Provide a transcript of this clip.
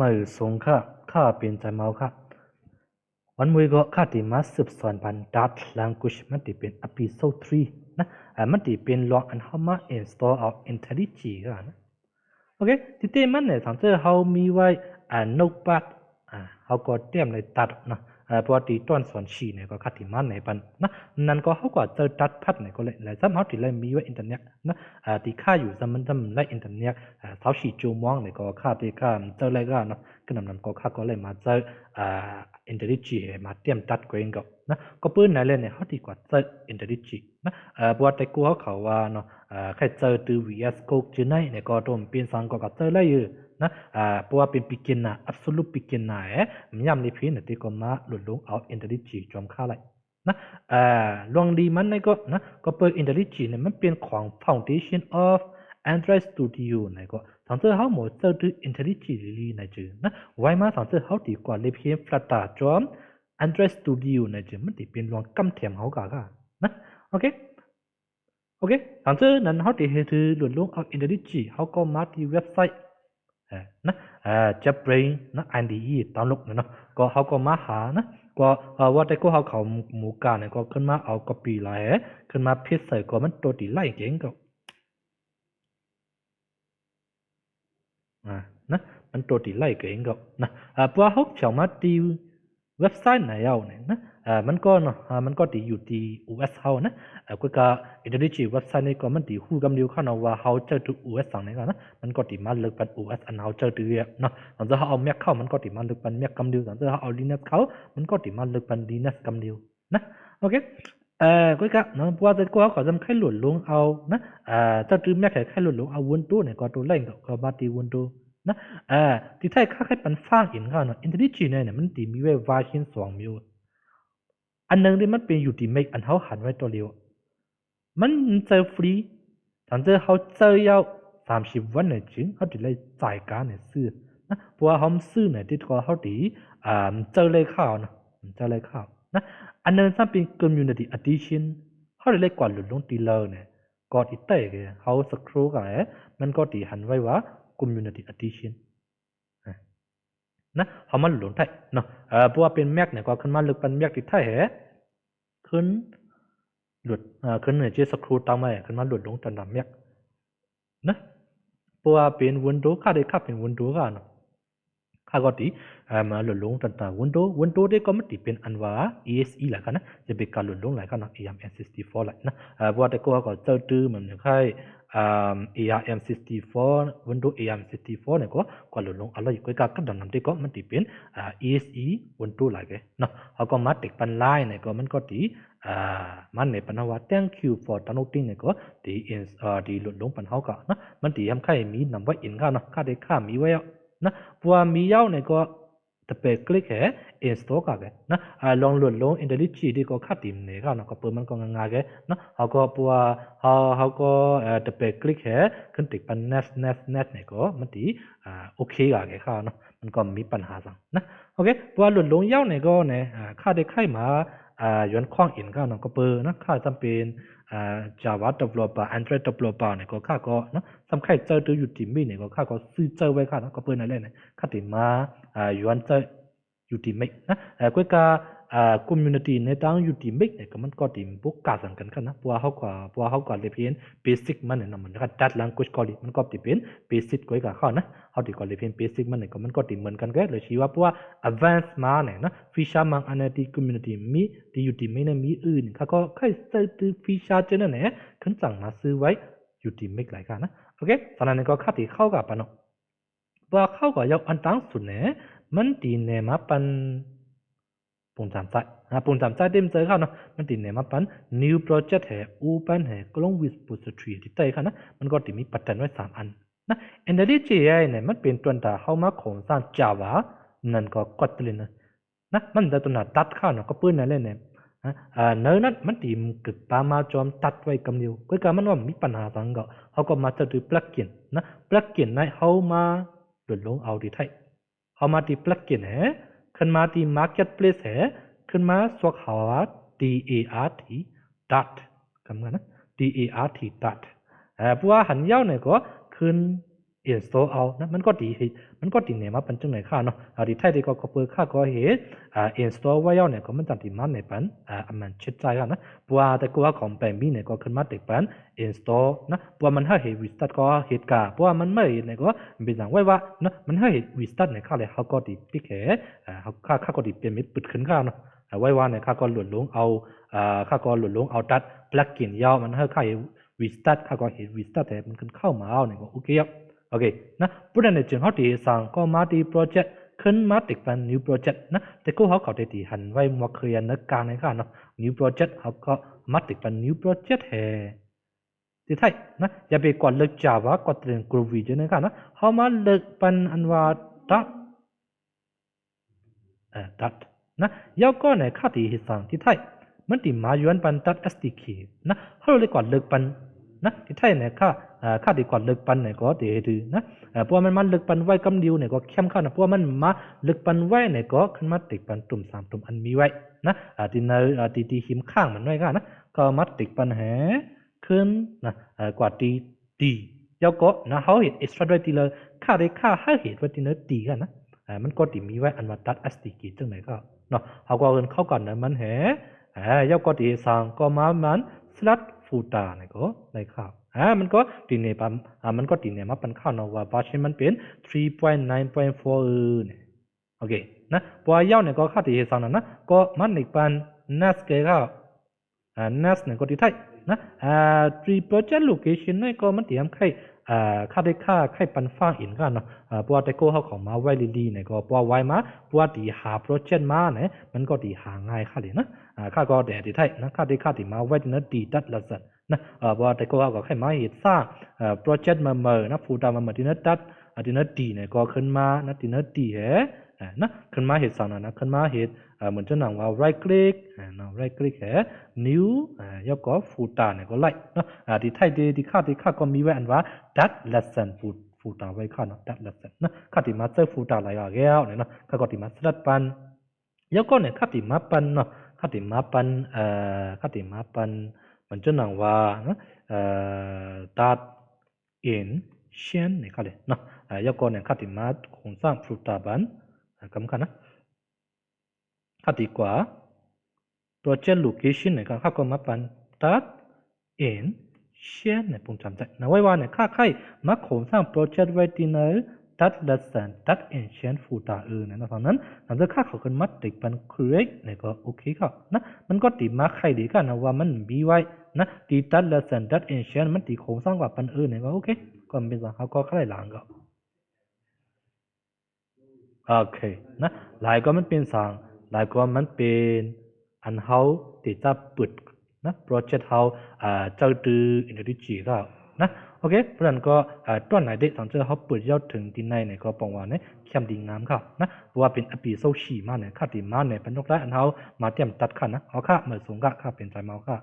มือสงค่ะข้าเป็นใจเมาค่ะวันมวยก็ข้าติมาสืบสอนพันดัตลังกุชมันติเป็นอพิโซทรีนะอ่ามันติเป็นลองอันเข้ามาอินสตอลเอาอินเทลลิจีก็นะโอเคที่เต้มันเนี่ยสังเจอเขามีไว้อ่า notepad อ่าเขาก็เตรียมเลยตัดเนาะ ปกติตอนสอนชีเนี่ยก็คัดที่มันในปันนะนั่นก็เขาก็เจอตัดพัดเนี่ยก็เลยแล้วซ้ำเขาที่เลยมีไว้อินเทอร์เน็ตนะอ่าที่ค่าอยู่ซ้ำมันซ้ำไล่อินเทอร์เน็ตอ่าเท้าชีจูมองเนี่ยก็ค่าที่ค่าเจออะไรก็เนาะก็นำนำก็ค่าก็เลยมาเจออ่าอินเทอร์เน็ตจีมาเตรียมตัดเกรงก็นะก็ปืนนั่นเลยเนี่ยเขาที่กว่าเจออินเทอร์เน็ตจีนะอ่าปกติกูเขาเขาว่าเนาะอ่าแค่เจอตัว VS Code จีไหนเนี่ยก็ต้องเป็นสังก็ก็เจอเลยอยู่ นะอ่าเพราะว่าเป็น beginner absolute beginner เอ๊ะมันย่ำในพีเนี่ตีก็มาหลุดลงเอา intelligence จอมค่าเลนะเอ่าลองดีมันในก็นะก็เปิด intelligence เนี่ยมันเป็นของ foundation of Android Studio เนี่ก็สังเกตเขาหมดเจอตัว intelligence ลีนะจือนะไว้มาสังเกตเขาดีกว่าเลยเพียง Flutter จอม Android Studio เนี่จือมันติเป็นลองกำเทียมเขากะกะนะโอเคโอเคสังเกตนั้นเขาติเฮตือหลุดลงเอา intelligence เขาก็มาที่เว็บไซต์ นะอ่าจะเปรย์นะ IDE ตามลุกเนาะก็เขาก็มาหานะก็เออว่าแต่ก็เขาเขาหมูกาเนี่ยก็ขึ้นมาเอา copy ไล่ขึ้นมาเพจใส่ก็มันตัวตีไล่เก่งก็อ่านะมันตัวตีไล่เก่งก็นะอ่าพราะเขาเฉามาที่เว็บไซต์ไหนเอาเนี่ยนะอ่ามันก็เนาะอ่ามันก็ที่อยู่ที่ US เฮานะอ่าก็ก็อินเทอร์เน็ตเว็บไซต์นี่ก็มันที่ฮู้กำเดียวเข้าเนาะว่าเฮาเจอที่ US สั่งนี่ก็นะมันก็ที่มาเลือกเป็น US อันเฮาเจอที่เนาะตอนจะเฮาเอา Mac เข้ามันก็ที่มาเลือกเป็น Mac กำเดียวตอนจะเฮาเอา Linux เข้ามันก็ที่มาเลือกเป็น Linux กำเดียวนะโอเคเอ่อก็ก็เนาะเพราะว่าแต่ก็เขาจะให้หลุดลงเอานะอ่าเจ้าที่ Mac ให้หลุดลงเอา Windows เนี่ยก็ตัวเล่นก็ก็มาที่ Windows น นะอ่าที่ไทยค่าให้ปันฟังอินเขาเนาะ IntelliJ เนี่ยมันตีมีไว้ version 2มิวอันหนึงที่มันเป็นอยู่ที่ make อันเขาหันไว้ตัวเดียวมันเจอฟรี但这เจอเขาเจอยาวสามสิบวันเนี่ยจริงเขาถึงเลยจ่ายการเนี่ยซื้อนะเพราะว่าเขาซื้อเนี่ยที่ตัวเขาดีอ่าเจอเลยข่าวนะเจอเลยข่าวนะอันนั้นถ้าเป็น community edition เขาเลยกว่าหลุดลงตีเลยเนี่ยก็อีเต้กันเขาสครู่กันมันก็ตีหันไว้ว่า community edition นะเขามาหลุดไทยเนาะเออเพราะว่าเป็นแม็กเนี่ยก็ขึ้นมาลึกเป็นแม็กที่ไทยเหรอขึ้นหลุดเออขึ้นเนี่ยเจสครูตามมาขึ้นมาหลุดลงจนดำแม็กนะเพราะว่าเป็นวินโดว์ค่าได้ค่าเป็นวินโดว์กันเนาะค่าก็ตีเออมาหลุดลงจนดำวินโดว์วินโดว์ได้ก็ไม่ตีเป็นอันว่า ESE หละกันนะจะเป็นการหลุดลงหลายกันเนาะ ARM64 หละนะเออเพราะว่าแต่ก็ก็เจอตื้อเหมือนค่าย um ARM64 Windows ARM64 ne ko ko lo long alai ko ka kadam nam te ko man ti pin ASE Windows la ge no ha ko ma tik pan lai ne ko man ko ti a man ne pan wa thank you for downloading ne ko ti in di lo long pan hau ka na man ti yam khai mi number in ga na ka de kha mi wa ya na bua mi yau ne ko เนาะค่าได้ค่ามีไว้นะเพราะว่ามีเย้าเนี่ยก็ตะเปคลิกแค่ install ก็แกนะอ่าลองหลุดลง IntelliJ ที่ก็ค่าติมเนี่ยก็เนาะก็เปิดมันก็ง่ายๆแกเนะเขาก็เพราะว่าเขาเขาก็เอ่อตะเปคลิกแค่ขึ้นติดปัน net net net เนี่ยก็มันตีอ่าโอเคก็แกค่ะเนาะมันก็มีปัญหาสังนะโอเคเพราะว่าหลุดลงเย้าเนี่ยก็เนี่ยอ่าค่าได้ค่ามาอ่าย้อนข้องอินก็เนาะก็เปิดนะค่าจำเป็น อ่า Java developer Android developer เนี่ยก็ค่าก็เนาะสำคัญเจอตัวอยู่ที่มีเนี่ยก็ค่าก็ซื้อเจอไว้ค่าเนาะก็เปิดนั่นแหละเนี่ยค่าติมาอ่าย้อนเจออ ยู่ที่มีนะเออก็ก็อ่า community ในตั้งยู่ที่มีเนี่ยก็มันก็ติมพวกกาสังกันกันนะเพราะว่าเขาก็เพราะว่าเขาก็เลยเพียน basic มันเนี่ยนะมันก็ that language ก็เลยมันก็ติเป็น basic ก็ก็เข้านะเขาติก็เลยเพียน basic มันเนี่ยก็มันก็ติเหมือนกันก็เลยชี้ว่าเพราะว่า advance มาเนี่ยนะ feature มันอันนี้ที่ community มีที่ยู่ที่มีเนี่ยมีอื่นเขาก็แค่ใส่ตัว feature เจานั้นเนี่ยขึ้นสั่งมาซื้อไว้ยู่ที่มีหลายกันนะโอเคตอนนั้นก็ค่าที่เข้ากับปะเนาะเพราะเข้ากับยกอันตั้งสุดเนี่ย มันตีเนมาป็นปุ่มจำใจนะปุ่มจำใจเต็มเจอเข้าเนาะมันตีเนมาป็น new project แห่ open แห่กล้อง repository ที่เตยค่ะนะมันก็ตีมีปัจจัยไว้สามอันนะ IntelliJ เนี่ยมันเป็นตัวตาเข้ามาโครงสร้าง Java นั่นก็กดเลยนะนะมันจะตัวหน้าตัดเข้าเนาะก็ปื้นนั่นเลยเนี่ยนะอ่าเนื้อนั้นมันตีมกึกปามาจอมตัดไว้กำเดียวก็การมันว่ามีปัญหาสังก็เขาก็มาจะดู plugin นะ plugin ในเขามาหลุดลงเอาดีไทย เอามาที่ plugin แหขึ้นมาที่ marketplace แหขึ้นมาสวกหาวาด dart dot คำกันนะ dart dot เอ่อเพว่าหันยาวเนี่ยก็ขึ้น install เอานะมันก็ดีมันก็ดีเนี่ยมาเป็นจังไหนค่าเนาะอ่าดีไทยดีก็กเปิดค่าก็เหตุอ่า install ว้แล้วเนี่ยก็มันจังดีมันเนี่ยเป็นอ่ามันชิดใจกันนะปัวแต่กูว่าของแปมีเนี่ยก็ขึ้นมาติดป็น install นะปัวมันให้ restart ก็เหตุการปัวมันไม่เนี่ยก็เป็นจังไว้ว่านะมันให้ restart เนี่ยค่าเลยเขาก็ดีปิกเหอ่าเขาค่าค่าก็ดีเปลี่ยนมิดปิดขึ้นค่าเนาะไว้ว่าเนี่ยค่าก็หลุดลงเอาอ่าค่าก็หลุดลงเอาตัด plugin ยาวมันให้ค่า restart ค่าก็เหตุ restart แต่มันขึ้นเข้ามาเอาเนี่ยก็โอเคครับ Okay, na bulan này trường họ thì sang có má thì project khấn má tịch phần new project na thì cô họ có thể thì hành vai một khi anh càng này cả nó new project họ có má tịch phần new project hè thì thấy na giờ bị quạt lực Java quạt tiền groovy cho nên cả nó họ má lực phần anh và dot à dot na yêu có này khác thì sang thì thấy mình thì má yuan phần dot SDK na họ lực quạt lực phần na thì thấy này khác งที่ไทยมันติมาย้อนปันดัด SDK นะเขาเลยกดเลิกปันนะที่ไทยเนี่ยกว่าเลิกปันเนี่ยก็เดือนะเพราะมันมันลิกปันไว้กำเดียวเนี่ยก็เข้มข้นนะเพราะมันมาลิกปันไว้เนี่ยก็ขึ้นมาติดปันตุ่มสามตุ่มอันมีไว้นะอ่าที่เนอ่าที่ที่หิมข้างมันไว้ก็นะก็มาติดปันแหขึ้นนะอ่ากว่าตีตีแล้วก็นะเขาเห็น extra ด้วยที่เลยค่าได้ค่าให้เห็นว่าที่เนื้อตีกันนะมันก็ติมีไว้อันว่าตัด SDK จังไหนก็เนาะเขาก็เอินเข้ากันนะมันแหอ่าแล้วก็ที่สางก็มามัน slut ฟูตาเนี่ยก็ในข่าว อ่ามันก็ตีเนี่ยปั๊มอ่ามันก็ตีเนี่ยมาเป็นข้าวเนาะว่าบาชิมันเป็น 3.9.4เออเนี่ยโอเคนะปัวยาวเนี่ยก็ค่าตีเหตุสังนะนะก็มันในปัน NAS เกก็อ่า NAS เนี่ยก็ที่ไทยนะอ่า three project location เนี่ยก็มันเตรียมใครอ่าค่าได้ ค่าใครปันฟ้าอินกันเนาะอ่าปัวแต่ก็เขาของมาไว้ลีๆเนี่ยก็ปัวไว้มาปัวตีหาโปรเจกต์มาเนี่ยมันก็ตีหาง่ายค่าเลยนะอ่าข้าก็แดดที่ไทยนะข้าที่ข้าที่มาไว้ที่นั่นดีดัดละสันนะเอ่อว่าแต่ก็ก็แค่มาเหตุสร้างเอ่อโปรเจกต์มาเมอนะฟูดามาเมอที่นั่นดัดอ่าที่นั่นดีเนี่ยก็ขึ้นมานะที่นั่นดีแฮอ่า นะขึ้นมาเหตุสั่งนะขึ้นมาเหตุเหมือนจะหนังว่า right click อ่านะ right click แฮ new อ่าแล้วก็ฟูตาเนี่ยก็ไล่เนาะที่ไทยที่ที่ข้าที่ข้าก็มีไว้อันว่า that lesson ฟูฟูตาไว้ข้าเนาะ that lesson นะข้าที่มาเจอฟูตาอะไรก็แล้วเนี่ยเนาะข้าก็ที่มาสลัดปันแล้วก็เนี่ยข้าที่มาปันเนาะข้าติมาปันเอ่อข้าติมาปันมันจะหนังว่าเอ่อตัดเอ็นเชียนเนี่ยค่ะเลยเนาะเอ่อยกเนี่ยข้าติมาโครงสร้างฟรุตาบันำคันนะข้าติกว่า project location เนี่ยข้าก็มาปันตัดเอ็นเชียนเนี่ยปุ่มจำใจนะไว้ว่าเนี่ยข้าใครมาโครงสร้าง project ไว้ที่ไหนตัด lesson ตัด ancient footer เออนะตอนนั้นหลังจากค่าเขากันมัดติดเป็น correct เนี่ยก็โอเคครับนะมันก็ตีมาใครดีกันนะว่ามันมีไว้นะตีตัด lesson ตัด ancient มันตีโครงสร้างว่าป็นเออเนี่ยก็โอเคก็เป็นสังเขาก็ใครหลังก็ โอเคนะหลายก็มันเป็นสังหลายก็มันเป็นอันเขาติดจะปิดนะ project เขาอ่าเจ้าตือ energy ก็นะโอเคเพราะฉะนั้นก็อ่าต้นไหนเด็กสองเจ้าเขาเปิดยอดถึงที่ในเนี่ยก็ปองว่าเนี่ยเข้มดีงามครับนะเพราะว่าเป็นอปีโซชีมาเนี่ยค่าตีมาเนี่ยเป็นนกได้อันเขามาเตรียมตัดขันนะเอาค่ะเหมื่อสูงก็ค่าเป็นใจเมาค่ะ